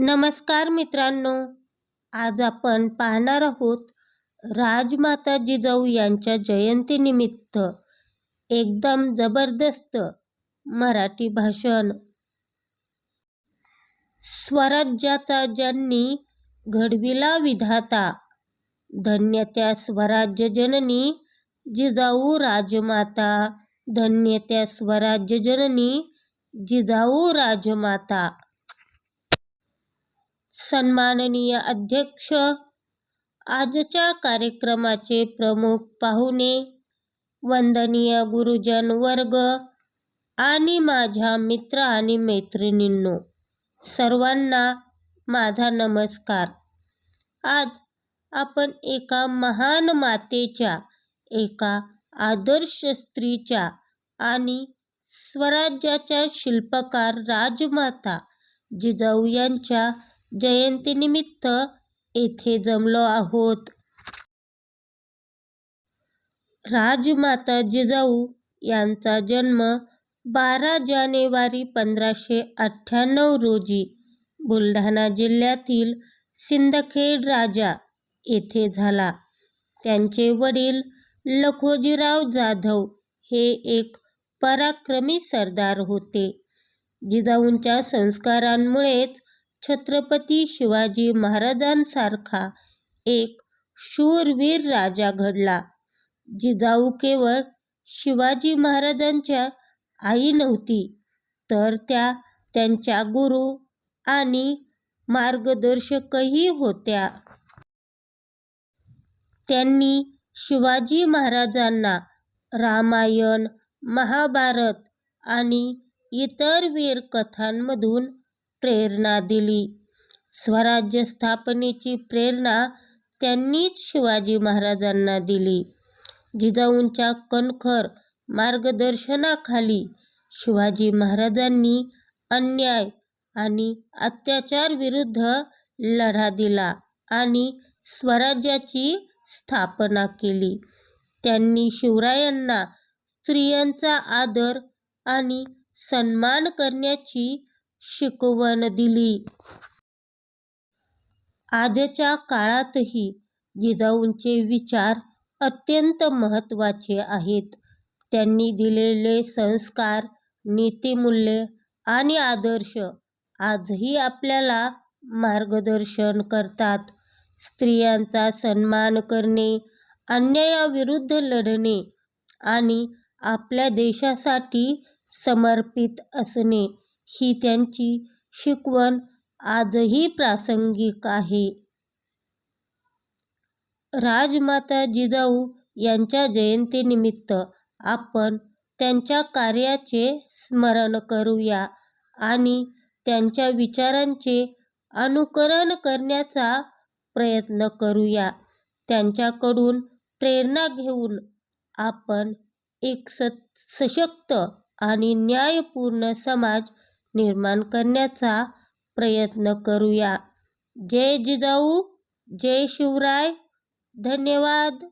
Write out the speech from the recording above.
नमस्कार मित्रांनो आज आपण पाहणार आहोत राजमाता जिजाऊ यांच्या जयंतीनिमित्त एकदम जबरदस्त मराठी भाषण. स्वराज्याचा ज्यांनी घडविला विधाता धन्य त्या स्वराज्य जननी जिजाऊ राजमाता धन्य त्या स्वराज्य जननी जिजाऊ राजमाता. सन्माननीय अध्यक्ष. आजच्या कार्यक्रमाचे प्रमुख पाहुणे वंदनीय गुरुजन वर्ग आणि माझ्या मित्र आणि मैत्रिणींनो सर्वांना माझा नमस्कार. आज आपण एका महान मातेच्या एका आदर्श स्त्रीच्या आणि स्वराज्याच्या शिल्पकार राजमाता जिजाऊ यांच्या जयंतीनिमित्त येथे जमलो आहोत. राजमाता जिजाऊ यांचा जन्म बारा जानेवारी पंधराशे अठ्ठ्याण्णव रोजी बुलढाणा जिल्ह्यातील सिंदखेड राजा येथे झाला. त्यांचे वडील लखोजीराव जाधव हे एक पराक्रमी सरदार होते. जिजाऊंच्या संस्कारांमुळेच छत्रपती शिवाजी महाराजांसारखा एक शूरवीर राजा घडला जिजाऊ केवळ शिवाजी महाराजांच्या आई नव्हती तर त्या त्यांच्या गुरु आणि मार्गदर्शकही होत्या. त्यांनी शिवाजी महाराजांना रामायण महाभारत आणि इतर वीर कथांमधून प्रेरणा दिली. स्वराज्य स्थापनेची प्रेरणा त्यांनीच शिवाजी महाराजांना दिली. जिजाऊंच्या कणखर मार्गदर्शनाखाली शिवाजी महाराजांनी अन्याय आणि अत्याचार विरुद्ध लढा दिला आणि स्वराज्याची स्थापना केली. त्यांनी शिवरायांना स्त्रियांचा आदर आणि सन्मान करण्याची शिकवण दिली. आजच्या काळातही जिजाऊंचे विचार अत्यंत महत्त्वाचे आहेत. त्यांनी दिलेले संस्कार नीतिमूल्ये आणि आदर्श आजही आपल्याला मार्गदर्शन करतात. स्त्रियांचा सन्मान करणे अन्यायाविरुद्ध लढणे आणि आपल्या देशासाठी समर्पित असणे ही त्यांची शिकवण आजही प्रासंगिक आहे. राजमाता जिजाऊ यांच्या जयंतीनिमित्त आपण त्यांच्या कार्याचे स्मरण करूया आणि त्यांच्या विचारांचे अनुकरण करण्याचा प्रयत्न करूया. त्यांच्याकडून प्रेरणा घेऊन आपण एक स सशक्त आणि न्यायपूर्ण समाज निर्माण करण्याचा प्रयत्न करूया. जय जिजाऊ जय शिवराय. धन्यवाद.